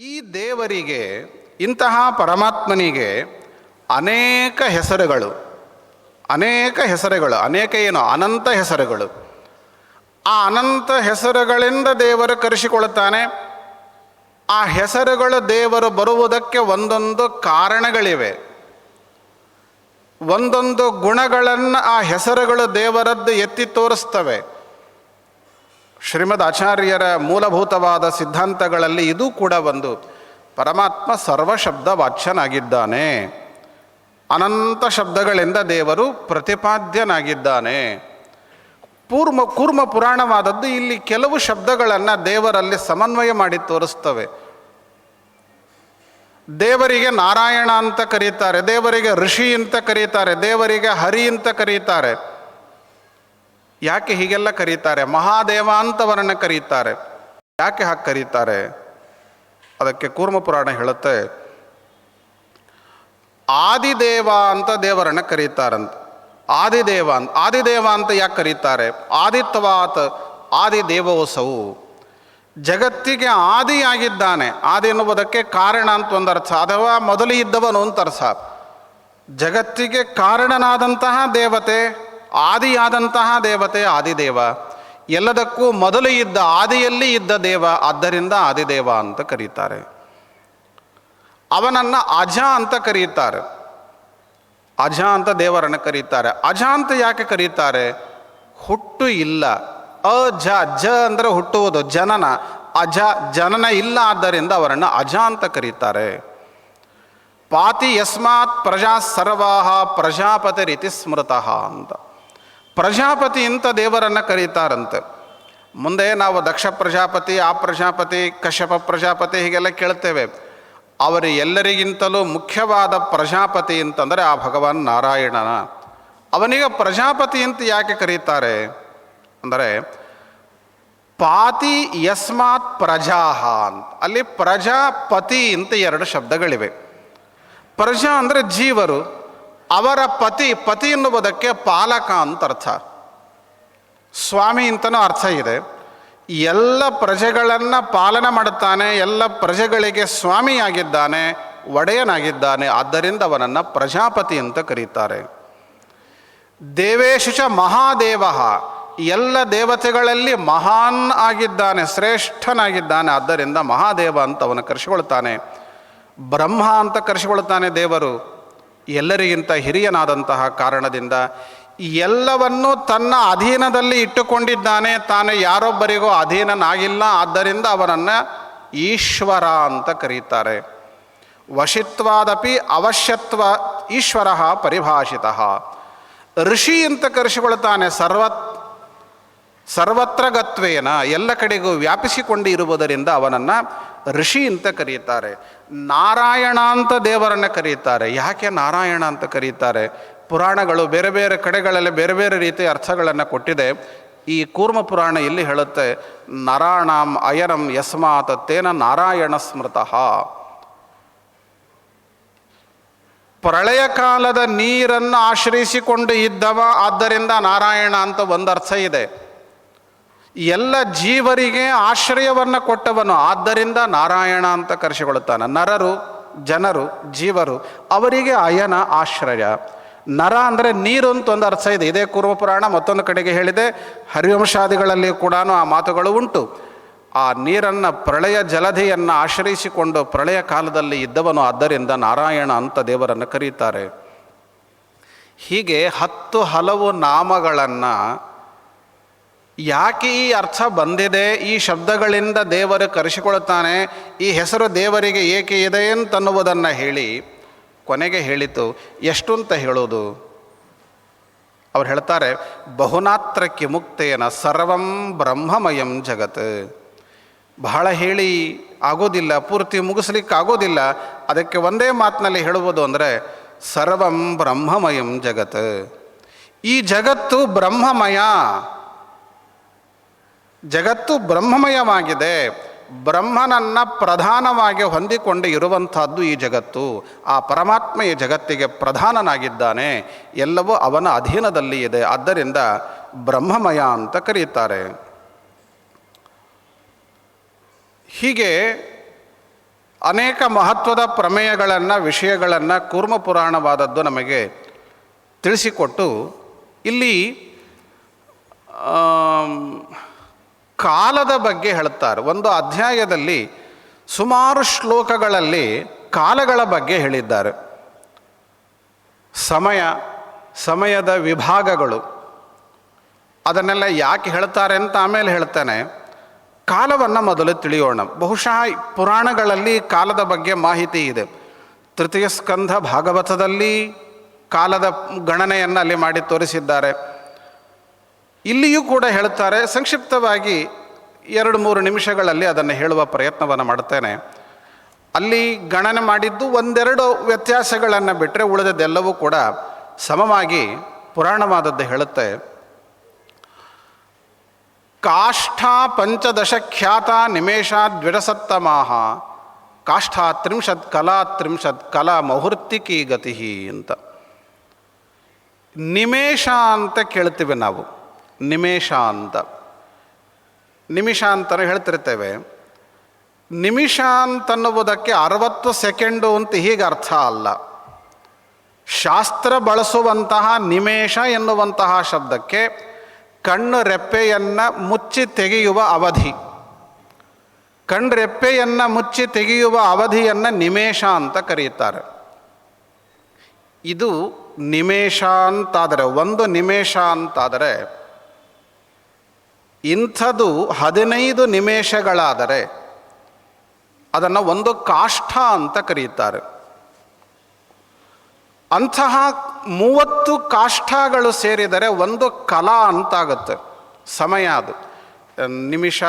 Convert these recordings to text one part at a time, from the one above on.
ಈ ದೇವರಿಗೆ, ಇಂತಹ ಪರಮಾತ್ಮನಿಗೆ ಅನೇಕ ಹೆಸರುಗಳು ಅನೇಕ ಹೆಸರುಗಳು, ಅನೇಕ ಏನು, ಅನಂತ ಹೆಸರುಗಳು. ಆ ಅನಂತ ಹೆಸರುಗಳಿಂದ ದೇವರು ಕರೆಸಿಕೊಳ್ಳುತ್ತಾನೆ. ಆ ಹೆಸರುಗಳು ದೇವರು ಬರುವುದಕ್ಕೆ ಒಂದೊಂದು ಕಾರಣಗಳಿವೆ. ಒಂದೊಂದು ಗುಣಗಳನ್ನು ಆ ಹೆಸರುಗಳು ದೇವರದ್ದು ಎತ್ತಿ ತೋರಿಸ್ತವೆ. ಶ್ರೀಮದ್ ಆಚಾರ್ಯರ ಮೂಲಭೂತವಾದ ಸಿದ್ಧಾಂತಗಳಲ್ಲಿ ಇದು ಕೂಡ ಒಂದು. ಪರಮಾತ್ಮ ಸರ್ವಶಬ್ದ ವಾಚ್ಯನಾಗಿದ್ದಾನೆ ಅನಂತ ಶಬ್ದಗಳಿಂದ ದೇವರು ಪ್ರತಿಪಾದ್ಯನಾಗಿದ್ದಾನೆ. ಪೂರ್ಮ, ಕೂರ್ಮ ಪುರಾಣವಾದದ್ದು ಇಲ್ಲಿ ಕೆಲವು ಶಬ್ದಗಳನ್ನು ದೇವರಲ್ಲಿ ಸಮನ್ವಯ ಮಾಡಿ ತೋರಿಸ್ತವೆ. ದೇವರಿಗೆ ನಾರಾಯಣ ಅಂತ ಕರೀತಾರೆ, ದೇವರಿಗೆ ಋಷಿ ಅಂತ ಕರೀತಾರೆ, ದೇವರಿಗೆ ಹರಿ ಅಂತ ಕರೀತಾರೆ. ಯಾಕೆ ಹೀಗೆಲ್ಲ ಕರೀತಾರೆ? ಮಹಾದೇವ ಅಂತವರನ್ನು ಕರೀತಾರೆ. ಯಾಕೆ ಹಾಗೆ ಕರೀತಾರೆ? ಅದಕ್ಕೆ ಕೂರ್ಮ ಪುರಾಣ ಹೇಳುತ್ತೆ, ಆದಿದೇವ ಅಂತ ದೇವರನ್ನು ಕರೀತಾರಂತ. ಆದಿದೇವ ಅಂತ ಆದಿದೇವ ಅಂತ ಯಾಕೆ ಕರೀತಾರೆ? ಆದಿತ್ವಾತ್ ಆದಿದೇವೋಸವು ಜಗತ್ತಿಗೆ ಆದಿಯಾಗಿದ್ದಾನೆ. ಆದಿ ಎನ್ನುವುದಕ್ಕೆ ಕಾರಣ ಅಂತ ಒಂದು ಅರ್ಥ, ಅಥವಾ ಮೊದಲು ಇದ್ದವನು ಅಂತ ಅರ್ಥ. ಜಗತ್ತಿಗೆ ಕಾರಣನಾದಂತಹ ದೇವತೆ ಆದಿಯಾದಂತಹ ದೇವತೆ ಆದಿದೇವ. ಎಲ್ಲದಕ್ಕೂ ಮೊದಲು ಇದ್ದ ಆದಿಯಲ್ಲಿ ಇದ್ದ ದೇವ, ಆದ್ದರಿಂದ ಆದಿದೇವ ಅಂತ ಕರೀತಾರೆ. ಅವನನ್ನು ಅಜ ಅಂತ ಕರೀತಾರೆ. ಅಜ ಅಂತ ದೇವರನ್ನು ಕರೀತಾರೆ. ಅಜ ಅಂತ ಯಾಕೆ ಕರೀತಾರೆ? ಹುಟ್ಟು ಇಲ್ಲ. ಅಜ ಜ ಅಂದರೆ ಹುಟ್ಟುವುದು ಜನನ. ಅಜ ಜನನ ಇಲ್ಲ ಆದ್ದರಿಂದ ಅವರನ್ನು ಅಜ ಅಂತ ಕರೀತಾರೆ. ಪಾತಿ ಯಸ್ಮಾತ್ ಪ್ರಜಾ ಸರ್ವಾಹ ಪ್ರಜಾಪತಿ ರೀತಿ ಸ್ಮೃತಃ ಅಂತ. ಪ್ರಜಾಪತಿ ಅಂತ ದೇವರನ್ನು ಕರೀತಾರಂತೆ. ಮುಂದೆ ನಾವು ದಕ್ಷ ಪ್ರಜಾಪತಿ, ಆ ಪ್ರಜಾಪತಿ, ಕಶ್ಯಪ ಪ್ರಜಾಪತಿ ಹೀಗೆಲ್ಲ ಕೇಳ್ತೇವೆ. ಅವರು ಎಲ್ಲರಿಗಿಂತಲೂ ಮುಖ್ಯವಾದ ಪ್ರಜಾಪತಿ ಅಂತಂದರೆ ಆ ಭಗವಾನ್ ನಾರಾಯಣನ. ಅವನಿಗೆ ಪ್ರಜಾಪತಿ ಅಂತ ಯಾಕೆ ಕರೀತಾರೆ? ಅಂದರೆ ಪಾತಿ ಯಸ್ಮಾತ್ ಪ್ರಜಾಹ ಅಂತ. ಅಲ್ಲಿ ಪ್ರಜಾಪತಿ ಅಂತ ಎರಡು ಶಬ್ದಗಳಿವೆ. ಪ್ರಜಾ ಅಂದರೆ ಜೀವರು. ಅವರ ಪತಿ ಪತಿ ಎನ್ನುವುದಕ್ಕೆ ಪಾಲಕ ಅಂತ ಅರ್ಥ. ಸ್ವಾಮಿ ಅಂತನೂ ಅರ್ಥ ಇದೆ. ಎಲ್ಲ ಪ್ರಜೆಗಳನ್ನು ಪಾಲನೆ ಮಾಡುತ್ತಾನೆ, ಎಲ್ಲ ಪ್ರಜೆಗಳಿಗೆ ಸ್ವಾಮಿಯಾಗಿದ್ದಾನೆ, ಒಡೆಯನಾಗಿದ್ದಾನೆ, ಆದ್ದರಿಂದ ಅವನನ್ನು ಪ್ರಜಾಪತಿ ಅಂತ ಕರೀತಾರೆ. ದೇವೇಶು ಚ ಮಹಾದೇವ. ಎಲ್ಲ ದೇವತೆಗಳಲ್ಲಿ ಮಹಾನ್ ಆಗಿದ್ದಾನೆ, ಶ್ರೇಷ್ಠನಾಗಿದ್ದಾನೆ, ಆದ್ದರಿಂದ ಮಹಾದೇವ ಅಂತ ಅವನು ಕರೆಸಿಕೊಳ್ತಾನೆ. ಬ್ರಹ್ಮ ಅಂತ ಕರೆಸಿಕೊಳ್ತಾನೆ ದೇವರು. ಎಲ್ಲರಿಗಿಂತ ಹಿರಿಯನಾದಂತಹ ಕಾರಣದಿಂದ ಎಲ್ಲವನ್ನೂ ತನ್ನ ಅಧೀನದಲ್ಲಿ ಇಟ್ಟುಕೊಂಡಿದ್ದಾನೆ. ತಾನು ಯಾರೊಬ್ಬರಿಗೂ ಅಧೀನನಾಗಿಲ್ಲ. ಆದ್ದರಿಂದ ಅವನನ್ನು ಈಶ್ವರ ಅಂತ ಕರೀತಾರೆ. ವಶಿತ್ವಾದಪಿ ಅವಶ್ಯತ್ವ ಈಶ್ವರ ಪರಿಭಾಷಿತ. ಋಷಿ ಅಂತ ಕರೆಸಿಕೊಳ್ತಾನೆ ಸರ್ವ ಸರ್ವತ್ರ ಗತ್ವೇನ, ಎಲ್ಲ ಕಡೆಗೂ ವ್ಯಾಪಿಸಿಕೊಂಡು ಇರುವುದರಿಂದ ಅವನನ್ನು ಋಷಿ ಅಂತ ಕರೀತಾರೆ. ನಾರಾಯಣ ಅಂತ ದೇವರನ್ನು ಕರೀತಾರೆ. ಯಾಕೆ ನಾರಾಯಣ ಅಂತ ಕರೀತಾರೆ? ಪುರಾಣಗಳು ಬೇರೆ ಬೇರೆ ಕಡೆಗಳಲ್ಲಿ ಬೇರೆ ಬೇರೆ ರೀತಿಯ ಅರ್ಥಗಳನ್ನು ಕೊಟ್ಟಿದೆ. ಈ ಕೂರ್ಮ ಪುರಾಣ ಇಲ್ಲಿ ಹೇಳುತ್ತೆ ನರಾಣಾಂ ಅಯನಂ ಯಸ್ಮಾತ್ ತೇನ ನಾರಾಯಣ ಸ್ಮೃತಃ. ಪ್ರಳಯ ಕಾಲದ ನೀರನ್ನು ಆಶ್ರಯಿಸಿಕೊಂಡು ಇದ್ದವ, ಆದ್ದರಿಂದ ನಾರಾಯಣ ಅಂತ ಒಂದು ಅರ್ಥ ಇದೆ. ಎಲ್ಲ ಜೀವರಿಗೆ ಆಶ್ರಯವನ್ನು ಕೊಟ್ಟವನು. ಆದ್ದರಿಂದ ನಾರಾಯಣ ಅಂತ ಕರೆಸಿಕೊಳ್ಳುತ್ತಾನೆ. ನರರು, ಜನರು, ಜೀವರು, ಅವರಿಗೆ ಅಯನ ಆಶ್ರಯ. ನರ ಅಂದರೆ ನೀರು ಅಂತ ಒಂದು ಅರ್ಥ ಇದೆ. ಇದೇ ಕೂರ್ವ ಪುರಾಣ ಮತ್ತೊಂದು ಕಡೆಗೆ ಹೇಳಿದೆ. ಹರಿವಂಶಾದಿಗಳಲ್ಲಿ ಕೂಡ ಆ ಮಾತುಗಳು ಉಂಟು. ಆ ನೀರನ್ನು ಪ್ರಳಯ ಜಲಧಿಯನ್ನು ಆಶ್ರಯಿಸಿಕೊಂಡು ಪ್ರಳಯ ಕಾಲದಲ್ಲಿ ಇದ್ದವನು. ಆದ್ದರಿಂದ ನಾರಾಯಣ ಅಂತ ದೇವರನ್ನು ಕರೀತಾರೆ. ಹೀಗೆ ಹತ್ತು ಹಲವು ನಾಮಗಳನ್ನು ಯಾಕೆ ಈ ಅರ್ಥ ಬಂದಿದೆ? ಈ ಶಬ್ದಗಳಿಂದ ದೇವರು ಕರೆಸಿಕೊಳ್ಳುತ್ತಾನೆ, ಈ ಹೆಸರು ದೇವರಿಗೆ ಏಕೆ ಇದೆ ಅಂತನ್ನುವುದನ್ನು ಹೇಳಿ ಕೊನೆಗೆ ಹೇಳಿತು ಎಷ್ಟು ಅಂತ ಹೇಳೋದು ಅವ್ರು ಹೇಳ್ತಾರೆ, ಬಹುನಾತ್ರಕ್ಕೆ ಮುಕ್ತೇನ ಸರ್ವಂ ಬ್ರಹ್ಮಮಯಂ ಜಗತ್. ಬಹಳ ಹೇಳಿ ಆಗೋದಿಲ್ಲ, ಪೂರ್ತಿ ಮುಗಿಸ್ಲಿಕ್ಕೆ ಆಗೋದಿಲ್ಲ ಅದಕ್ಕೆ ಒಂದೇ ಮಾತಿನಲ್ಲಿ ಹೇಳುವುದು ಅಂದರೆ, ಸರ್ವಂ ಬ್ರಹ್ಮಮಯಂ ಜಗತ್. ಈ ಜಗತ್ತು ಬ್ರಹ್ಮಮಯ. ಜಗತ್ತು ಬ್ರಹ್ಮಮಯವಾಗಿದೆ. ಬ್ರಹ್ಮನನ್ನು ಪ್ರಧಾನವಾಗಿ ಹೊಂದಿಕೊಂಡು ಇರುವಂಥದ್ದು ಈ ಜಗತ್ತು. ಆ ಪರಮಾತ್ಮ ಈ ಜಗತ್ತಿಗೆ ಪ್ರಧಾನನಾಗಿದ್ದಾನೆ. ಎಲ್ಲವೂ ಅವನ ಅಧೀನದಲ್ಲಿ ಇದೆ. ಆದ್ದರಿಂದ ಬ್ರಹ್ಮಮಯ ಅಂತ ಕರೀತಾರೆ. ಹೀಗೆ ಅನೇಕ ಮಹತ್ವದ ಪ್ರಮೇಯಗಳನ್ನು, ವಿಷಯಗಳನ್ನು ಕೂರ್ಮ ಪುರಾಣವಾದದ್ದು ನಮಗೆ ತಿಳಿಸಿಕೊಟ್ಟು ಇಲ್ಲಿ ಕಾಲದ ಬಗ್ಗೆ ಹೇಳುತ್ತಾರೆ. ಒಂದು ಅಧ್ಯಾಯದಲ್ಲಿ ಸುಮಾರು ಶ್ಲೋಕಗಳಲ್ಲಿ ಕಾಲಗಳ ಬಗ್ಗೆ ಹೇಳಿದ್ದಾರೆ. ಸಮಯ, ಸಮಯದ ವಿಭಾಗಗಳು. ಅದನ್ನೆಲ್ಲ ಯಾಕೆ ಹೇಳ್ತಾರೆ ಅಂತ ಆಮೇಲೆ ಹೇಳ್ತಾನೆ. ಕಾಲವನ್ನು ಮೊದಲು ತಿಳಿಯೋಣ. ಬಹುಶಃ ಪುರಾಣಗಳಲ್ಲಿ ಕಾಲದ ಬಗ್ಗೆ ಮಾಹಿತಿ ಇದೆ. ತೃತೀಯ ಸ್ಕಂಧ ಭಾಗವತದಲ್ಲಿ ಕಾಲದ ಗಣನೆಯನ್ನು ಅಲ್ಲಿ ಮಾಡಿ ತೋರಿಸಿದ್ದಾರೆ. ಇಲ್ಲಿಯೂ ಕೂಡ ಹೇಳ್ತಾರೆ, ಸಂಕ್ಷಿಪ್ತವಾಗಿ ಎರಡು ಮೂರು ನಿಮಿಷಗಳಲ್ಲಿ ಅದನ್ನು ಹೇಳುವ ಪ್ರಯತ್ನವನ್ನು ಮಾಡ್ತೇನೆ. ಅಲ್ಲಿ ಗಣನೆ ಮಾಡಿದ್ದು ಒಂದೆರಡು ವ್ಯತ್ಯಾಸಗಳನ್ನು ಬಿಟ್ಟರೆ ಉಳಿದದ್ದೆಲ್ಲವೂ ಕೂಡ ಸಮವಾಗಿ ಪುರಾಣವಾದದ್ದು ಹೇಳುತ್ತೆ. ಕಾಷ್ಠ ಪಂಚದಶ ಖ್ಯಾತ ನಿಮೇಷ ದ್ವಿಡಸತ್ತಮಾಹ ಕಾಷ್ಠ ತ್ರಿಂಶತ್ ಕಲಾ ತ್ರಿಂಶತ್ ಕಲಾ ಮುಹೂರ್ತಿಕಿ ಗತಿ ಅಂತ. ನಿಮೇಷ ಅಂತ ಕೇಳ್ತೀವಿ ನಾವು. ನಿಮೇಷ ಅಂತ ನಿಮಿಷ ಅಂತ ಹೇಳ್ತಿರ್ತೇವೆ. ನಿಮಿಷ ಅಂತನ್ನುವುದಕ್ಕೆ ಅರವತ್ತು ಸೆಕೆಂಡು ಅಂತ ಹೀಗೆ ಅರ್ಥ ಅಲ್ಲ. ಶಾಸ್ತ್ರ ಬಳಸುವಂತಹ ನಿಮೇಷ ಎನ್ನುವಂತಹ ಶಬ್ದಕ್ಕೆ ಕಣ್ಣು ರೆಪ್ಪೆಯನ್ನು ಮುಚ್ಚಿ ತೆಗೆಯುವ ಅವಧಿ. ಕಣ್ಣು ರೆಪ್ಪೆಯನ್ನು ಮುಚ್ಚಿ ತೆಗೆಯುವ ಅವಧಿಯನ್ನು ನಿಮೇಷ ಅಂತ ಕರೆಯುತ್ತಾರೆ. ಇದು ನಿಮೇಷ ಅಂತಾದರೆ ಒಂದು ನಿಮೇಷ ಅಂತಾದರೆ ಇಂಥದ್ದು ಹದಿನೈದು ನಿಮೇಷಗಳಾದರೆ ಅದನ್ನು ಒಂದು ಕಾಷ್ಠ ಅಂತ ಕರೆಯುತ್ತಾರೆ ಅಂತಹ ಮೂವತ್ತು ಕಾಷ್ಟಗಳು ಸೇರಿದರೆ ಒಂದು ಕಲಾ ಅಂತಾಗುತ್ತೆ. ಸಮಯ ಅದು. ನಿಮಿಷ,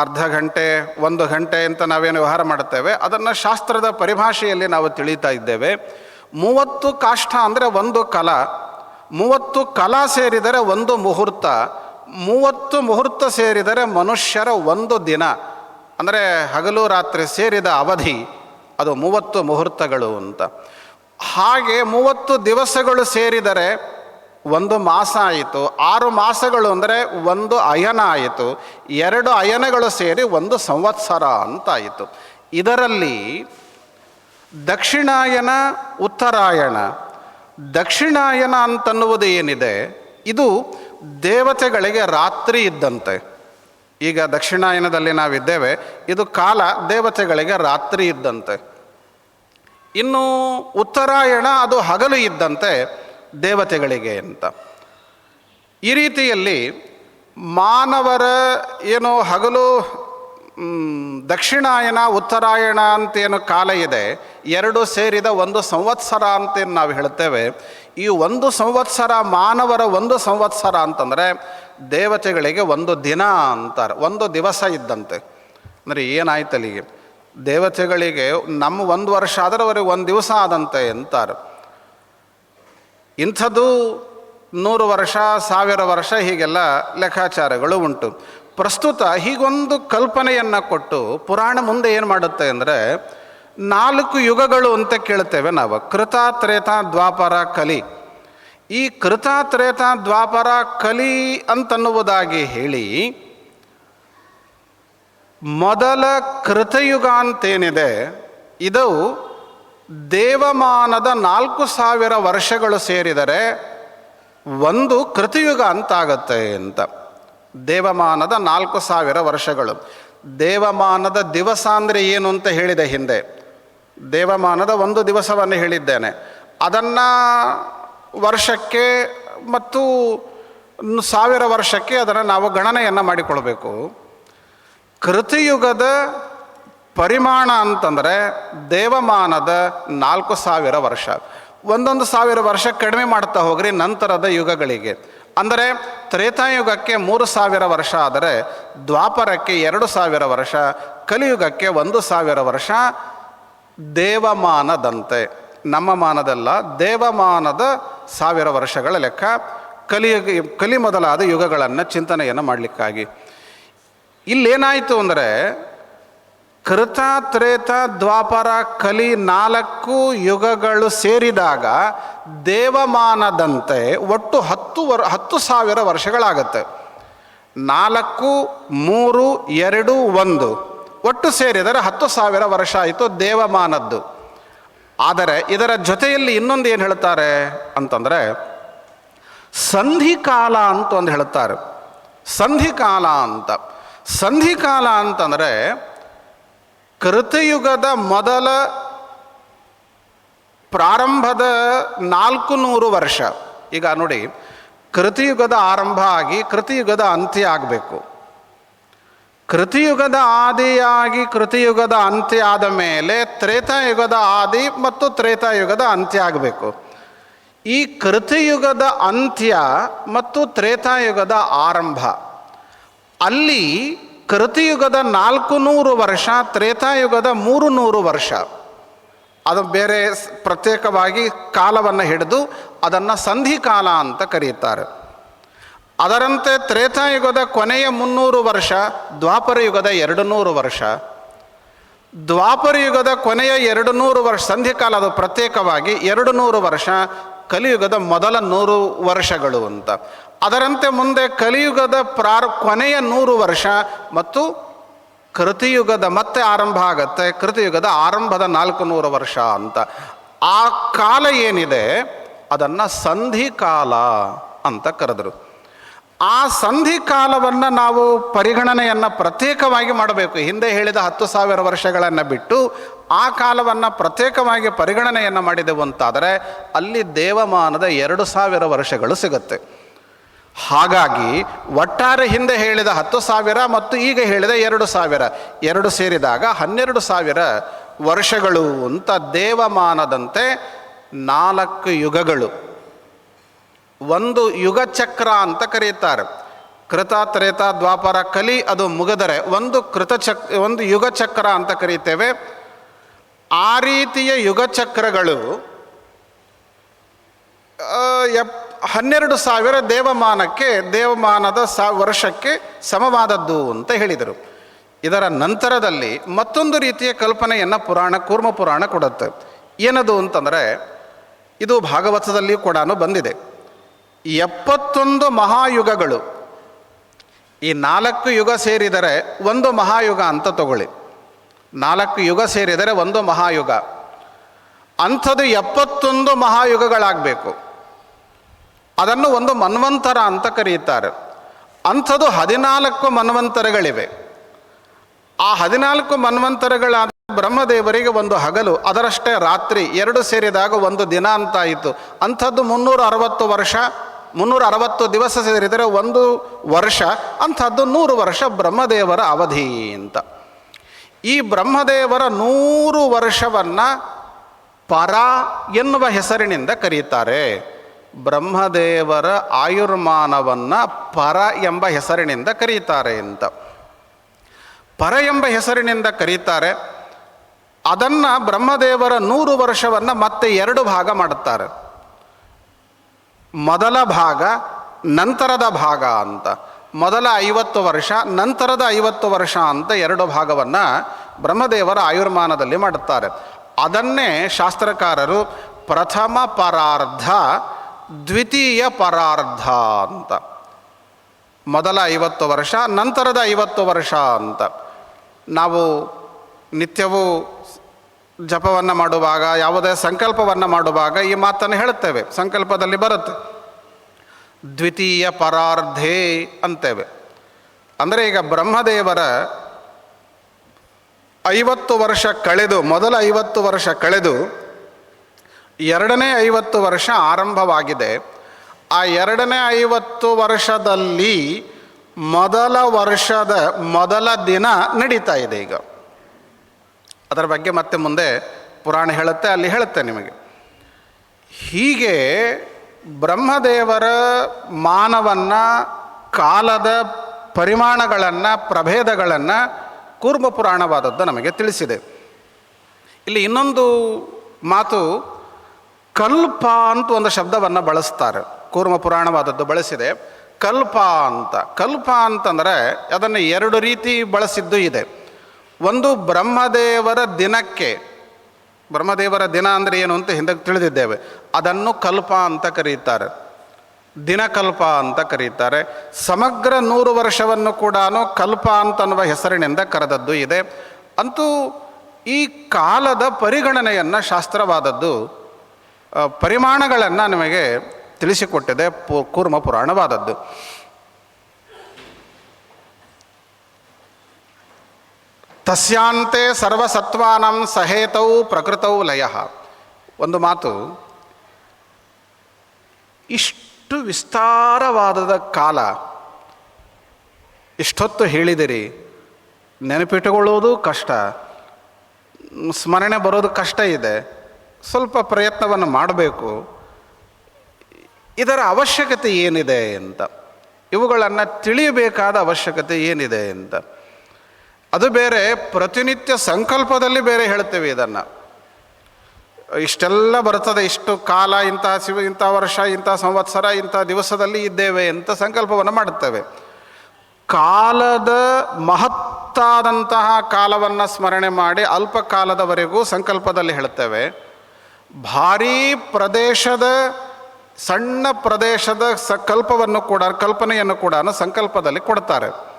ಅರ್ಧ ಗಂಟೆ, ಒಂದು ಗಂಟೆ ಅಂತ ನಾವೇನು ವ್ಯವಹಾರ ಮಾಡುತ್ತೇವೆ. ಅದನ್ನು ಶಾಸ್ತ್ರದ ಪರಿಭಾಷೆಯಲ್ಲಿ ನಾವು ತಿಳಿತಾ ಇದ್ದೇವೆ. ಮೂವತ್ತು ಕಾಷ್ಠ ಅಂದರೆ ಒಂದು ಕಲಾ. ಮೂವತ್ತು ಕಲಾ ಸೇರಿದರೆ ಒಂದು ಮುಹೂರ್ತ. ಮೂವತ್ತು ಮುಹೂರ್ತ ಸೇರಿದರೆ ಮನುಷ್ಯರ ಒಂದು ದಿನ. ಅಂದರೆ ಹಗಲು ರಾತ್ರಿ ಸೇರಿದ ಅವಧಿ, ಅದು ಮೂವತ್ತು ಮುಹೂರ್ತಗಳು ಅಂತ. ಹಾಗೆ ಮೂವತ್ತು ದಿವಸಗಳು ಸೇರಿದರೆ ಒಂದು ಮಾಸ ಆಯಿತು. ಆರು ಮಾಸಗಳು ಅಂದರೆ ಒಂದು ಅಯನ ಆಯಿತು. ಎರಡು ಅಯನಗಳು ಸೇರಿ ಒಂದು ಸಂವತ್ಸರ ಅಂತಾಯಿತು ಇದರಲ್ಲಿ ದಕ್ಷಿಣಾಯನ, ಉತ್ತರಾಯಣ. ದಕ್ಷಿಣಾಯನ ಅಂತನ್ನುವುದು ಏನಿದೆ? ಇದು ದೇವತೆಗಳಿಗೆ ರಾತ್ರಿ ಇದ್ದಂತೆ. ಈಗ ದಕ್ಷಿಣಾಯನದಲ್ಲಿ ನಾವಿದ್ದೇವೆ, ಇದು ಕಾಲ ದೇವತೆಗಳಿಗೆ ರಾತ್ರಿ ಇದ್ದಂತೆ. ಇನ್ನು ಉತ್ತರಾಯಣ ಅದು ಹಗಲು ಇದ್ದಂತೆ ದೇವತೆಗಳಿಗೆ ಅಂತ. ಈ ರೀತಿಯಲ್ಲಿ ಮಾನವರ ಏನು ಹಗಲು ದಕ್ಷಿಣಾಯನ, ಉತ್ತರಾಯಣ ಅಂತೇನು ಕಾಲ ಇದೆ, ಎರಡು ಸೇರಿದ ಒಂದು ಸಂವತ್ಸರ ಅಂತೇನು ನಾವು ಹೇಳ್ತೇವೆ. ಈ ಒಂದು ಸಂವತ್ಸರ ಮಾನವರ ಒಂದು ಸಂವತ್ಸರ ಅಂತಂದರೆ ದೇವತೆಗಳಿಗೆ ಒಂದು ದಿನ ಅಂತಾರೆ, ಒಂದು ದಿವಸ ಇದ್ದಂತೆ. ಅಂದರೆ ಏನಾಯ್ತು ಅಲ್ಲಿಗೆ ದೇವತೆಗಳಿಗೆ ನಮ್ಮ ಒಂದು ವರ್ಷ ಆದರೆ ಅವರಿಗೆ ಒಂದು ದಿವಸ ಆದಂತೆ ಅಂತಾರೆ. ಇಂಥದ್ದು ನೂರು ವರ್ಷ, ಸಾವಿರ ವರ್ಷ ಹೀಗೆಲ್ಲ ಲೆಕ್ಕಾಚಾರಗಳು ಉಂಟು. ಪ್ರಸ್ತುತ ಹೀಗೊಂದು ಕಲ್ಪನೆಯನ್ನು ಕೊಟ್ಟು ಪುರಾಣ ಮುಂದೆ ಏನು ಮಾಡುತ್ತೆ ಅಂದರೆ ನಾಲ್ಕು ಯುಗಗಳು ಅಂತ ಕೇಳ್ತೇವೆ ನಾವು. ಕೃತ ತ್ರೇತ ದ್ವಾಪರ, ಕಲಿ. ಈ ಕೃತ ತ್ರೇತ ದ್ವಾಪರ, ಕಲಿ ಅಂತನ್ನುವುದಾಗಿ ಹೇಳಿ, ಮೊದಲ ಕೃತಯುಗ ಅಂತೇನಿದೆ, ಇದು ದೇವಮಾನದ ನಾಲ್ಕು ಸಾವಿರ ವರ್ಷಗಳು ಸೇರಿದರೆ ಒಂದು ಕೃತಯುಗ ಅಂತಾಗತ್ತೆ ಅಂತ. ದೇವಮಾನದ ನಾಲ್ಕು ಸಾವಿರ ವರ್ಷಗಳು. ದೇವಮಾನದ ದಿವಸ ಅಂದರೆ ಏನು ಅಂತ ಹೇಳಿದೆ ಹಿಂದೆ. ದೇವಮಾನದ ಒಂದು ದಿವಸವನ್ನು ಹೇಳಿದ್ದೇನೆ. ಅದನ್ನು ವರ್ಷಕ್ಕೆ ಮತ್ತು ಸಾವಿರ ವರ್ಷಕ್ಕೆ ಅದನ್ನು ನಾವು ಗಣನೆಯನ್ನು ಮಾಡಿಕೊಳ್ಬೇಕು. ಕೃತಿಯುಗದ ಪರಿಮಾಣ ಅಂತಂದರೆ ದೇವಮಾನದ ನಾಲ್ಕು ಸಾವಿರ ವರ್ಷ. ಒಂದೊಂದು ಸಾವಿರ ವರ್ಷ ಕಡಿಮೆ ಮಾಡ್ತಾ ಹೋಗ್ರಿ ನಂತರದ ಯುಗಗಳಿಗೆ. ಅಂದರೆ ತ್ರೇತಾಯುಗಕ್ಕೆ ಮೂರು ಸಾವಿರ ವರ್ಷ ಆದರೆ ದ್ವಾಪರಕ್ಕೆ ಎರಡು ಸಾವಿರ ವರ್ಷ, ಕಲಿಯುಗಕ್ಕೆ ಒಂದು ಸಾವಿರ ವರ್ಷ ದೇವಮಾನದಂತೆ. ನಮ್ಮ ಮಾನದಲ್ಲ, ದೇವಮಾನದ ಸಾವಿರ ವರ್ಷಗಳ ಲೆಕ್ಕ. ಕಲಿಯ, ಕಲಿ ಮೊದಲಾದ ಯುಗಗಳನ್ನು ಚಿಂತನೆಯನ್ನು ಮಾಡಲಿಕ್ಕಾಗಿ. ಇಲ್ಲೇನಾಯಿತು ಅಂದರೆ, ಕೃತ, ತ್ರೇತ, ದ್ವಾಪರ, ಕಲಿ ನಾಲ್ಕು ಯುಗಗಳು ಸೇರಿದಾಗ ದೇವಮಾನದಂತೆ ಒಟ್ಟು ಹತ್ತು ವರ್, ಹತ್ತು ಸಾವಿರ ವರ್ಷಗಳಾಗತ್ತೆ. ನಾಲ್ಕು, ಮೂರು, ಎರಡು, ಒಂದು. ಒಟ್ಟು ಸೇರಿದರೆ ಹತ್ತು ಸಾವಿರ ವರ್ಷ ಆಯಿತು, ದೇವಮಾನದ್ದು. ಆದರೆ ಇದರ ಜೊತೆಯಲ್ಲಿ ಇನ್ನೊಂದು ಏನು ಹೇಳ್ತಾರೆ ಅಂತಂದರೆ, ಸಂಧಿಕಾಲ ಅಂತ ಒಂದು ಹೇಳ್ತಾರೆ. ಸಂಧಿಕಾಲ ಅಂತ. ಸಂಧಿಕಾಲ ಅಂತಂದರೆ, ಕೃತಯುಗದ ಮೊದಲ ಪ್ರಾರಂಭದ ನಾಲ್ಕು ನೂರು ವರ್ಷ. ಈಗ ನೋಡಿ, ಕೃತಿಯುಗದ ಆರಂಭ ಆಗಿ ಕೃತಿಯುಗದ ಅಂತ್ಯ ಆಗಬೇಕು. ಕೃತಿಯುಗದ ಆದಿಯಾಗಿ ಕೃತಿಯುಗದ ಅಂತ್ಯ ಆದ ಮೇಲೆ ತ್ರೇತಾಯುಗದ ಆದಿ ಮತ್ತು ತ್ರೇತಾಯುಗದ ಅಂತ್ಯ ಆಗಬೇಕು. ಈ ಕೃತಿಯುಗದ ಅಂತ್ಯ ಮತ್ತು ತ್ರೇತಾಯುಗದ ಆರಂಭ. ಅಲ್ಲಿ ಕೃತಿಯುಗದ ನಾಲ್ಕು ನೂರು ವರ್ಷ, ತ್ರೇತಾಯುಗದ ಮೂರು ನೂರು ವರ್ಷ. ಅದು ಬೇರೆ ಪ್ರತ್ಯೇಕವಾಗಿ ಕಾಲವನ್ನು ಹಿಡಿದು ಅದನ್ನು ಸಂಧಿಕಾಲ ಅಂತ ಕರೆಯುತ್ತಾರೆ ಅದರಂತೆ ತ್ರೇತಾಯುಗದ ಕೊನೆಯ ಮುನ್ನೂರು ವರ್ಷ ದ್ವಾಪರ ಯುಗದ ಎರಡು ನೂರು ವರ್ಷ. ದ್ವಾಪರ ಯುಗದ ಕೊನೆಯ ಎರಡು ನೂರು ವರ್ಷ ಸಂಧಿಕಾಲ ಅದು ಪ್ರತ್ಯೇಕವಾಗಿ ಎರಡು ನೂರು ವರ್ಷ, ಕಲಿಯುಗದ ಮೊದಲ ನೂರು ವರ್ಷಗಳು ಅಂತ. ಅದರಂತೆ ಮುಂದೆ ಕಲಿಯುಗದ ಪ್ರಾರ, ಕೊನೆಯ ನೂರು ವರ್ಷ ಮತ್ತು ಕೃತಿಯುಗದ ಮತ್ತೆ ಆರಂಭ ಆಗತ್ತೆ, ಕೃತಿಯುಗದ ಆರಂಭದ ನಾಲ್ಕು ನೂರು ವರ್ಷ ಅಂತ. ಆ ಕಾಲ ಏನಿದೆ? ಅದನ್ನು ಸಂಧಿಕಾಲ ಅಂತ ಕರೆದರು. ಆ ಸಂಧಿ ಕಾಲವನ್ನು ನಾವು ಪರಿಗಣನೆಯನ್ನು ಪ್ರತ್ಯೇಕವಾಗಿ ಮಾಡಬೇಕು. ಹಿಂದೆ ಹೇಳಿದ ಹತ್ತು ಸಾವಿರ ವರ್ಷಗಳನ್ನು ಬಿಟ್ಟು ಆ ಕಾಲವನ್ನು ಪ್ರತ್ಯೇಕವಾಗಿ ಪರಿಗಣನೆಯನ್ನು ಮಾಡಿದೆವು ಅಂತಾದರೆ ಅಲ್ಲಿ ದೇವಮಾನದ ಎರಡು ಸಾವಿರ ವರ್ಷಗಳು ಸಿಗುತ್ತೆ. ಹಾಗಾಗಿ ಒಟ್ಟಾರೆ ಹಿಂದೆ ಹೇಳಿದ ಹತ್ತು ಸಾವಿರ ಮತ್ತು ಈಗ ಹೇಳಿದ ಎರಡು ಸಾವಿರ. ಎರಡು ಸೇರಿದಾಗ ಹನ್ನೆರಡು ಸಾವಿರ ವರ್ಷಗಳು ಅಂತ ದೇವಮಾನದಂತೆ ನಾಲ್ಕು ಯುಗಗಳು. ಒಂದು ಯುಗ ಚಕ್ರ ಅಂತ ಕರೆಯುತ್ತಾರೆ. ಕೃತ ತ್ರೇತ ದ್ವಾಪರ ಕಲಿ ಅದು ಮುಗಿದರೆ ಒಂದು ಕೃತ ಚಕ್ ಒಂದು ಯುಗ ಚಕ್ರ ಅಂತ ಕರೀತೇವೆ ಆ ರೀತಿಯ ಯುಗ ಚಕ್ರಗಳು ಆ, ಎಪ್ ಹನ್ನೆರಡು ಸಾವಿರ ದೇವಮಾನಕ್ಕೆ ದೇವಮಾನದ ಸಾ ವರ್ಷಕ್ಕೆ ಸಮವಾದದ್ದು ಅಂತ ಹೇಳಿದರು. ಇದರ ನಂತರದಲ್ಲಿ ಮತ್ತೊಂದು ರೀತಿಯ ಕಲ್ಪನೆಯನ್ನು ಪುರಾಣ ಕೂರ್ಮ ಪುರಾಣ ಕೊಡುತ್ತೆ. ಏನದು ಅಂತಂದರೆ ಇದು ಭಾಗವತದಲ್ಲಿಯೂ ಕೂಡ ಬಂದಿದೆ. ಎಪ್ಪತ್ತೊಂದು ಮಹಾಯುಗಗಳು. ಈ ನಾಲ್ಕು ಯುಗ ಸೇರಿದರೆ ಒಂದು ಮಹಾಯುಗ ಅಂತ ತಗೊಳ್ಳಿ. ನಾಲ್ಕು ಯುಗ ಸೇರಿದರೆ ಒಂದು ಮಹಾಯುಗ. ಅಂಥದ್ದು ಎಪ್ಪತ್ತೊಂದು ಮಹಾಯುಗಗಳಾಗಬೇಕು. ಅದನ್ನು ಒಂದು ಮನ್ವಂತರ ಅಂತ ಕರೆಯುತ್ತಾರೆ ಅಂಥದ್ದು ಹದಿನಾಲ್ಕು ಮನ್ವಂತರಗಳಿವೆ. ಆ ಹದಿನಾಲ್ಕು ಮನ್ವಂತರಗಳಾದ ಬ್ರಹ್ಮದೇವರಿಗೆ ಒಂದು ಹಗಲು, ಅದರಷ್ಟೇ ರಾತ್ರಿ ಎರಡು ಸೇರಿದಾಗ ಒಂದು ದಿನ ಅಂತಾಯಿತು. ಅಂಥದ್ದು ಮುನ್ನೂರ ಅರವತ್ತು ವರ್ಷ ಮುನ್ನೂರ ಅರವತ್ತು ದಿವಸ ಸೇರಿದರೆ ಒಂದು ವರ್ಷ, ಅಂಥದ್ದು ನೂರು ವರ್ಷ ಬ್ರಹ್ಮದೇವರ ಅವಧಿ ಅಂತ. ಈ ಬ್ರಹ್ಮದೇವರ ನೂರು ವರ್ಷವನ್ನು ಪರ ಎನ್ನುವ ಹೆಸರಿನಿಂದ ಕರೀತಾರೆ. ಬ್ರಹ್ಮದೇವರ ಆಯುರ್ಮಾನವನ್ನು ಪರ ಎಂಬ ಹೆಸರಿನಿಂದ ಕರೀತಾರೆ ಅಂತ. ಪರ ಎಂಬ ಹೆಸರಿನಿಂದ ಕರೀತಾರೆ. ಅದನ್ನು ಬ್ರಹ್ಮದೇವರ ನೂರು ವರ್ಷವನ್ನು ಮತ್ತೆ ಎರಡು ಭಾಗ ಮಾಡುತ್ತಾರೆ. ಮೊದಲ ಭಾಗ ನಂತರದ ಭಾಗ ಅಂತ. ಮೊದಲ ಐವತ್ತು ವರ್ಷ, ನಂತರದ ಐವತ್ತು ವರ್ಷ ಅಂತ ಎರಡು ಭಾಗವನ್ನು ಬ್ರಹ್ಮದೇವರ ಆಯುರ್ಮಾನದಲ್ಲಿ ಮಾಡುತ್ತಾರೆ. ಅದನ್ನೇ ಶಾಸ್ತ್ರಕಾರರು ಪ್ರಥಮ ಪರಾರ್ಧ, ದ್ವಿತೀಯ ಪರಾರ್ಧ ಅಂತ. ಮೊದಲ ಐವತ್ತು ವರ್ಷ, ನಂತರದ ಐವತ್ತು ವರ್ಷ ಅಂತ. ನಾವು ನಿತ್ಯವೂ ಜಪವನ್ನು ಮಾಡುವಾಗ ಯಾವುದೇ ಸಂಕಲ್ಪವನ್ನು ಮಾಡುವಾಗ ಈ ಮಾತನ್ನು ಹೇಳುತ್ತೇವೆ. ಸಂಕಲ್ಪದಲ್ಲಿ ಬರುತ್ತೆ. ದ್ವಿತೀಯ ಪರಾರ್ಧೇ ಅಂತೇವೆ. ಅಂದರೆ ಈಗ ಬ್ರಹ್ಮದೇವರ ಐವತ್ತು ವರ್ಷ ಕಳೆದು, ಮೊದಲ ಐವತ್ತು ವರ್ಷ ಕಳೆದು, ಎರಡನೇ ಐವತ್ತು ವರ್ಷ ಆರಂಭವಾಗಿದೆ. ಆ ಎರಡನೇ ಐವತ್ತು ವರ್ಷದಲ್ಲಿ ಮೊದಲ ವರ್ಷದ ಮೊದಲ ದಿನ ನಡೀತಾ ಇದೆ ಈಗ. ಅದರ ಬಗ್ಗೆ ಮತ್ತೆ ಮುಂದೆ ಪುರಾಣ ಹೇಳುತ್ತೆ, ಅಲ್ಲಿ ಹೇಳುತ್ತೆ ನಿಮಗೆ. ಹೀಗೆ ಬ್ರಹ್ಮದೇವರ ಮಾನವನ್ನು, ಕಾಲದ ಪರಿಮಾಣಗಳನ್ನು, ಪ್ರಭೇದಗಳನ್ನು ಕೂರ್ಮ ಪುರಾಣವಾದದ್ದು ನಮಗೆ ತಿಳಿಸಿದೆ. ಇಲ್ಲಿ ಇನ್ನೊಂದು ಮಾತು, ಕಲ್ಪ ಅಂತ ಒಂದು ಶಬ್ದವನ್ನು ಬಳಸ್ತಾರೆ. ಕೂರ್ಮ ಪುರಾಣವಾದದ್ದು ಬಳಸಿದೆ. ಕಲ್ಪ ಅಂತ. ಕಲ್ಪ ಅಂತಂದರೆ ಅದನ್ನು ಎರಡು ರೀತಿ ಬಳಸಿದ್ದು ಇದೆ. ಒಂದು ಬ್ರಹ್ಮದೇವರ ದಿನಕ್ಕೆ, ಬ್ರಹ್ಮದೇವರ ದಿನ ಅಂದರೆ ಏನು ಅಂತ ಹಿಂದಕ್ಕೆ ತಿಳಿದಿದ್ದೇವೆ. ಅದನ್ನು ಕಲ್ಪ ಅಂತ ಕರೀತಾರೆ. ದಿನಕಲ್ಪ ಅಂತ ಕರೀತಾರೆ. ಸಮಗ್ರ ನೂರು ವರ್ಷವನ್ನು ಕೂಡ ಕಲ್ಪ ಅಂತನ್ನುವ ಹೆಸರಿನಿಂದ ಕರೆದದ್ದು ಇದೆ. ಅಂತೂ ಈ ಕಾಲದ ಪರಿಗಣನೆಯನ್ನು ಶಾಸ್ತ್ರವಾದದ್ದು ಪರಿಮಾಣಗಳನ್ನು ನಮಗೆ ತಿಳಿಸಿಕೊಟ್ಟಿದೆ ಪು, ಕೂರ್ಮ ಪುರಾಣವಾದದ್ದು. ತಸ್ಯಾಂತೆ ಸರ್ವಸತ್ವಾನಂ ಸಹೇತೌ ಪ್ರಕೃತೌ ಲಯ. ಒಂದು ಮಾತು, ಇಷ್ಟು ವಿಸ್ತಾರವಾದದ ಕಾಲ, ಇಷ್ಟೊತ್ತು ಹೇಳಿದಿರಿ, ನೆನಪಿಟ್ಟುಕೊಳ್ಳೋದು ಕಷ್ಟ, ಸ್ಮರಣೆ ಬರೋದು ಕಷ್ಟ ಇದೆ, ಸ್ವಲ್ಪ ಪ್ರಯತ್ನವನ್ನು ಮಾಡಬೇಕು, ಇದರ ಅವಶ್ಯಕತೆ ಏನಿದೆ ಅಂತ, ಇವುಗಳನ್ನು ತಿಳಿಯಬೇಕಾದ ಅವಶ್ಯಕತೆ ಏನಿದೆ ಅಂತ. ಅದು ಬೇರೆ, ಪ್ರತಿನಿತ್ಯ ಸಂಕಲ್ಪದಲ್ಲಿ ಬೇರೆ ಹೇಳ್ತೇವೆ ಇದನ್ನು. ಇಷ್ಟೆಲ್ಲ ಬರ್ತದೆ, ಇಷ್ಟು ಕಾಲ ಇಂತಹ ಶಿವ, ಇಂಥ ವರ್ಷ, ಇಂಥ ಸಂವತ್ಸರ, ಇಂಥ ದಿವಸದಲ್ಲಿ ಇದ್ದೇವೆ ಅಂತ ಸಂಕಲ್ಪವನ್ನು ಮಾಡುತ್ತೇವೆ. ಕಾಲದ ಮಹತ್ತಾದಂತಹ ಕಾಲವನ್ನು ಸ್ಮರಣೆ ಮಾಡಿ ಅಲ್ಪ ಕಾಲದವರೆಗೂ ಸಂಕಲ್ಪದಲ್ಲಿ ಹೇಳ್ತೇವೆ. ಭಾರೀ ಪ್ರದೇಶದ, ಸಣ್ಣ ಪ್ರದೇಶದ ಸಂಕಲ್ಪವನ್ನು ಕೂಡ, ಕಲ್ಪನೆಯನ್ನು ಕೂಡ ಸಂಕಲ್ಪದಲ್ಲಿ ಕೊಡ್ತಾರೆ.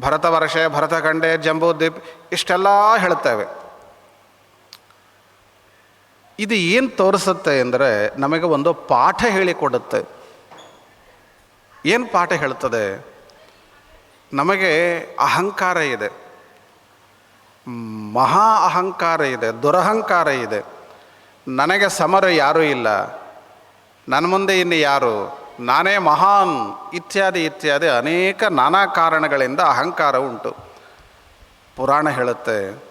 ಭರತವರ್ಷೆ, ಭರತಖಂಡೆ, ಜಂಬೂದ್ವೀಪ್ ಇಷ್ಟೆಲ್ಲ ಹೇಳ್ತೇವೆ ಇದು ಏನು ತೋರಿಸುತ್ತೆ ಅಂದರೆ ನಮಗೆ ಒಂದು ಪಾಠ ಹೇಳಿಕೊಡುತ್ತೆ. ಏನು ಪಾಠ ಹೇಳ್ತದೆ ನಮಗೆ ಅಹಂಕಾರ ಇದೆ. ಮಹಾ ಅಹಂಕಾರ ಇದೆ, ದುರಹಂಕಾರ ಇದೆ. ನನಗೆ ಸಮರ ಯಾರೂ ಇಲ್ಲ. ನನ್ನ ಮುಂದೆ ಇನ್ನು ಯಾರು? ನಾನೇ ಮಹಾನ್ ಇತ್ಯಾದಿ ಇತ್ಯಾದಿ ಅನೇಕ ನಾನಾ ಕಾರಣಗಳಿಂದ ಅಹಂಕಾರ ಉಂಟು. ಪುರಾಣ ಹೇಳುತ್ತೆ,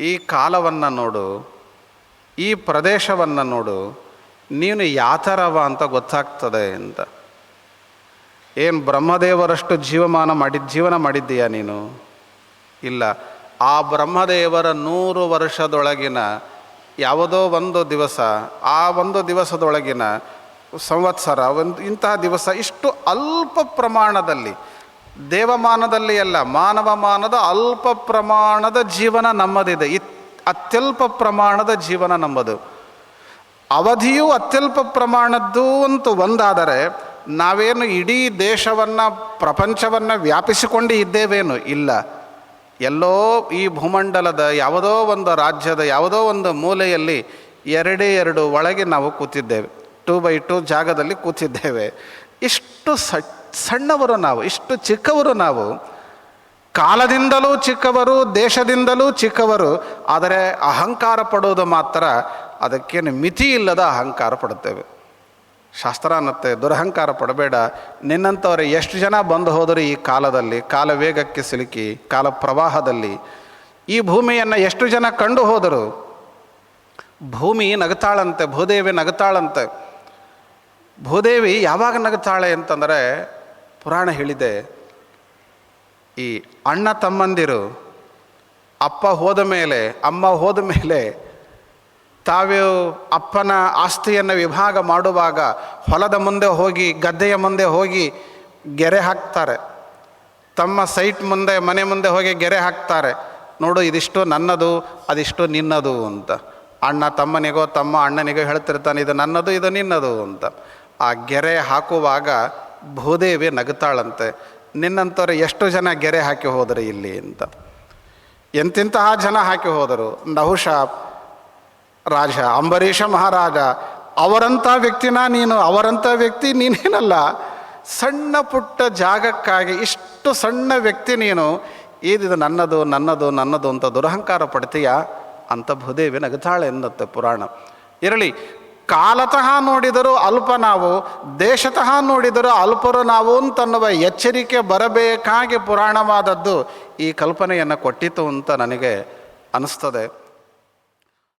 ಈ ಕಾಲವನ್ನು ನೋಡು, ಈ ಪ್ರದೇಶವನ್ನು ನೋಡು, ನೀನು ಯಾತರವ ಅಂತ ಗೊತ್ತಾಗ್ತದೆ ಅಂತ. ಏನು ಬ್ರಹ್ಮದೇವರಷ್ಟು ಜೀವಮಾನ ಮಾಡಿ, ಜೀವನ ಮಾಡಿದ್ದೀಯಾ ನೀನು? ಇಲ್ಲ. ಆ ಬ್ರಹ್ಮದೇವರ ನೂರು ವರ್ಷದೊಳಗಿನ ಯಾವುದೋ ಒಂದು ದಿವಸ, ಆ ಒಂದು ದಿವಸದೊಳಗಿನ ಸಂವತ್ಸರ, ಒಂದು ಇಂತಹ ದಿವಸ ಇಷ್ಟು ಅಲ್ಪ ಪ್ರಮಾಣದಲ್ಲಿ, ದೇವಮಾನದಲ್ಲಿ ಅಲ್ಲ, ಮಾನವ ಮಾನದ ಅಲ್ಪ ಪ್ರಮಾಣದ ಜೀವನ ನಮ್ಮದಿದೆ. ಇತ್, ಅತ್ಯಲ್ಪ ಪ್ರಮಾಣದ ಜೀವನ ನಮ್ಮದು. ಅವಧಿಯು ಅತ್ಯಲ್ಪ ಪ್ರಮಾಣದ್ದು ಅಂತೂ ಒಂದಾದರೆ, ನಾವೇನು ಇಡೀ ದೇಶವನ್ನು, ಪ್ರಪಂಚವನ್ನು ವ್ಯಾಪಿಸಿಕೊಂಡು ಇದ್ದೇವೇನು? ಇಲ್ಲ. ಎಲ್ಲೋ ಈ ಭೂಮಂಡಲದ ಯಾವುದೋ ಒಂದು ರಾಜ್ಯದ ಯಾವುದೋ ಒಂದು ಮೂಲೆಯಲ್ಲಿ ಎರಡೇ ಎರಡು ಒಳಗೆ ನಾವು ಕೂತಿದ್ದೇವೆ. ಟೂ ಬೈ ಟೂ ಜಾಗದಲ್ಲಿ ಕೂತಿದ್ದೇವೆ. ಇಷ್ಟು ಸಣ್ಣವರು ನಾವು, ಇಷ್ಟು ಚಿಕ್ಕವರು ನಾವು, ಕಾಲದಿಂದಲೂ ಚಿಕ್ಕವರು, ದೇಶದಿಂದಲೂ ಚಿಕ್ಕವರು, ಆದರೆ ಅಹಂಕಾರ ಪಡುವುದು ಮಾತ್ರ, ಅದಕ್ಕೇನು ಮಿತಿ ಇಲ್ಲದ ಅಹಂಕಾರ ಪಡುತ್ತೇವೆ. ಶಾಸ್ತ್ರ ಅನ್ನತ್ತೆ, ದುರಹಂಕಾರ ಪಡಬೇಡ. ನಿನ್ನಂಥವ್ರು ಎಷ್ಟು ಜನ ಬಂದು ಹೋದರು ಈ ಕಾಲದಲ್ಲಿ, ಕಾಲ ವೇಗಕ್ಕೆ ಸಿಲುಕಿ, ಕಾಲ ಪ್ರವಾಹದಲ್ಲಿ, ಈ ಭೂಮಿಯನ್ನು ಎಷ್ಟು ಜನ ಕಂಡು ಹೋದರು, ಭೂಮಿ ನಗತಾಳಂತೆ, ಭೂದೇವಿ ನಗತಾಳಂತೆ ಭೂದೇವಿ ಯಾವಾಗ ನಗುತ್ತಾಳೆ ಅಂತಂದರೆ ಪುರಾಣ ಹೇಳಿದೆ ಈ ಅಣ್ಣ ತಮ್ಮಂದಿರು ಅಪ್ಪ ಹೋದ ಮೇಲೆ, ಅಮ್ಮ ಹೋದ ಮೇಲೆ ತಾವೇ ಅಪ್ಪನ ಆಸ್ತಿಯನ್ನು ವಿಭಾಗ ಮಾಡುವಾಗ ಹೊಲದ ಮುಂದೆ ಹೋಗಿ, ಗದ್ದೆಯ ಮುಂದೆ ಹೋಗಿ ಗೆರೆ ಹಾಕ್ತಾರೆ. ತಮ್ಮ ಸೈಟ್ ಮುಂದೆ, ಮನೆ ಮುಂದೆ ಹೋಗಿ ಗೆರೆ ಹಾಕ್ತಾರೆ. ನೋಡು, ಇದಿಷ್ಟು ನನ್ನದು, ಅದಿಷ್ಟು ನಿನ್ನದು ಅಂತ. ಅಣ್ಣ ತಮ್ಮನಿಗೋ ತಮ್ಮ ಅಣ್ಣನಿಗೋ ಹೇಳ್ತಿರ್ತಾನೆ, ಇದು ನನ್ನದು, ಇದು ನಿನ್ನದು ಅಂತ. ಆ ಗೆರೆ ಹಾಕುವಾಗ ಭೂದೇವಿ ನಗುತ್ತಾಳಂತೆ ನಿನ್ನಂಥವ್ರು ಎಷ್ಟು ಜನ ಗೆರೆ ಹಾಕಿ ಹೋದರು ಇಲ್ಲಿ? ಅಂತ. ಎಂತಿಂತಹ ಜನ ಹಾಕಿ ಹೋದರು? ನಹುಷ, ರಾಜ, ಅಂಬರೀಷ ಮಹಾರಾಜ ಅವರಂಥ ವ್ಯಕ್ತಿನ ನೀನು ಅವರಂಥ ವ್ಯಕ್ತಿ ನೀನೇನಲ್ಲ. ಸಣ್ಣ ಪುಟ್ಟ ಜಾಗಕ್ಕಾಗಿ ಇಷ್ಟು ಸಣ್ಣ ವ್ಯಕ್ತಿ ನೀನು ಏನಿದು ನನ್ನದು ನನ್ನದು ನನ್ನದು ಅಂತ ದುರಹಂಕಾರ ಪಡ್ತೀಯಾ? ಅಂತ ಭೂದೇವಿ ನಗುತ್ತಾಳೆ ಎನ್ನುತ್ತೆ ಪುರಾಣ. ಇರಲಿ ಕಾಲತಃ ನೋಡಿದರೂ ಅಲ್ಪ ನಾವು, ದೇಶತಃ ನೋಡಿದರೂ ಅಲ್ಪರು ನಾವು ಅಂತನ್ನುವ ಎಚ್ಚರಿಕೆ ಬರಬೇಕಾಗಿ ಪುರಾಣವಾದದ್ದು ಈ ಕಲ್ಪನೆಯನ್ನು ಕೊಟ್ಟಿತು ಅಂತ ನನಗೆ ಅನಿಸ್ತದೆ.